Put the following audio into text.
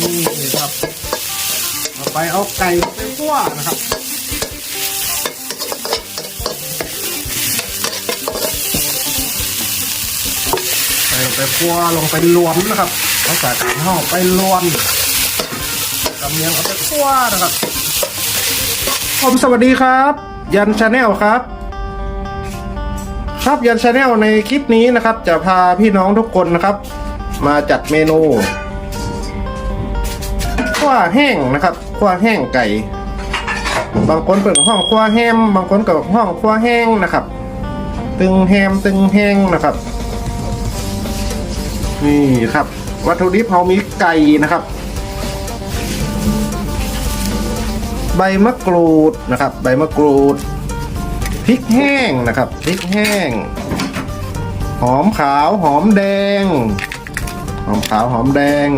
นี่ครับเอไปเอาไก่ไปคั่วนะครับใส่ลงไปคั่วลงไปรวมนะครับเอาใส่ตามห่อไปรวมกำเนียงเอาไปคั่วนะครับผมสวัสดีครับ ยันชาแนลครับ ครับยันชาแนลในคลิปนี้นะครับ จะพาพี่น้องทุกคนนะครับ มาจัดเมนู วแห้งนะครับขั้วแห้งไก่ บางคนเปิดห้องขั้วแฮมบางคนกับห้องขั้วแห้งนะครับ ตึงแฮมตึงแห้งนะครับ นี่ครับ วัตถุดิบเรามีไก่นะครับ ใบมะกรูดนะครับ ใบมะกรูดพริกแห้งนะครับพริกแห้ง หอมขาวหอมแดง หอมขาวหอมแดง